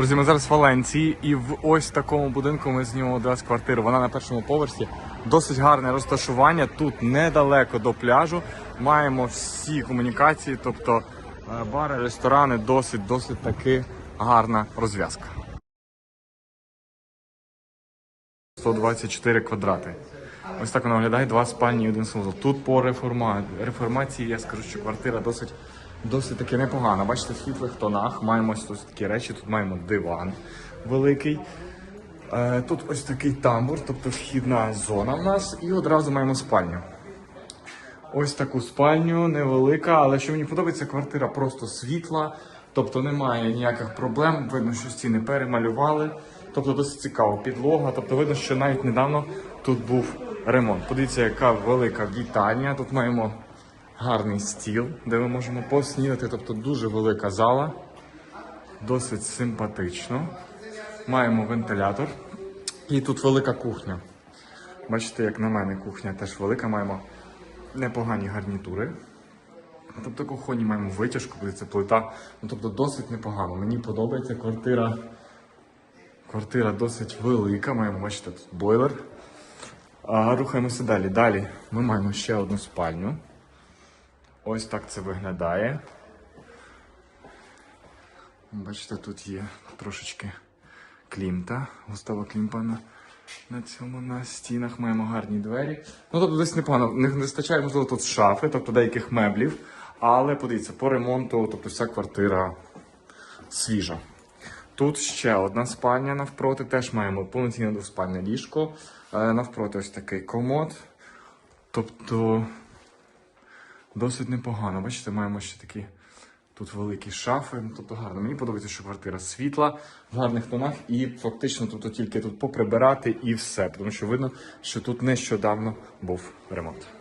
Друзі, ми зараз в Валенції, і в ось такому будинку ми знімемо одразу квартиру. Вона на першому поверсі. Досить гарне розташування. Тут недалеко до пляжу. Маємо всі комунікації, тобто е, бари, ресторани, досить, досить таки гарна розв'язка. 124 квадрати. Ось так воно виглядає, два спальні і один санвузол. Тут по реформа... реформації я скажу, що квартира досить, досить таки непогана. Бачите, в світлих тонах маємо ось такі речі, тут маємо диван великий. Е, Тут ось такий тамбур, тобто вхідна зона в нас, і одразу маємо спальню. Ось таку спальню, невелика, але що мені подобається, квартира просто світла, тобто немає ніяких проблем. Видно, що стіни перемалювали. Тобто досить цікаво, підлога. Тобто видно, що навіть недавно тут був ремонт. Подивіться, яка велика вітальня. Тут маємо гарний стіл, де ми можемо поснідати. Тобто дуже велика зала, досить симпатично. Маємо вентилятор. І тут велика кухня. Бачите, як на мене, кухня теж велика. Маємо непогані гарнітури. Тобто кухоні маємо витяжку, коли це плита. Ну тобто досить непогано. Мені подобається квартира. Квартира досить велика. Маємо, бачите, тут бойлер. А, рухаємося далі. Далі ми маємо ще одну спальню. Ось так це виглядає. Бачите, тут є трошечки клімта, Густава Клімпана. На цьому на стінах маємо гарні двері. Ну тобто десь непогано. Не вистачає, можливо, тут шафи, тобто деяких меблів. Але подивіться, по ремонту, тобто вся квартира свіжа. Тут ще одна спальня навпроти, теж маємо повноцінне двоспальне ліжко. Е, Навпроти ось такий комод. Тобто досить непогано. Бачите, маємо ще такі тут великі шафи. Ну, Тобто гарно. Мені подобається, що квартира світла, в гарних тонах, і фактично тобто, тільки тут поприбирати і все. Тому що видно, що тут нещодавно був ремонт.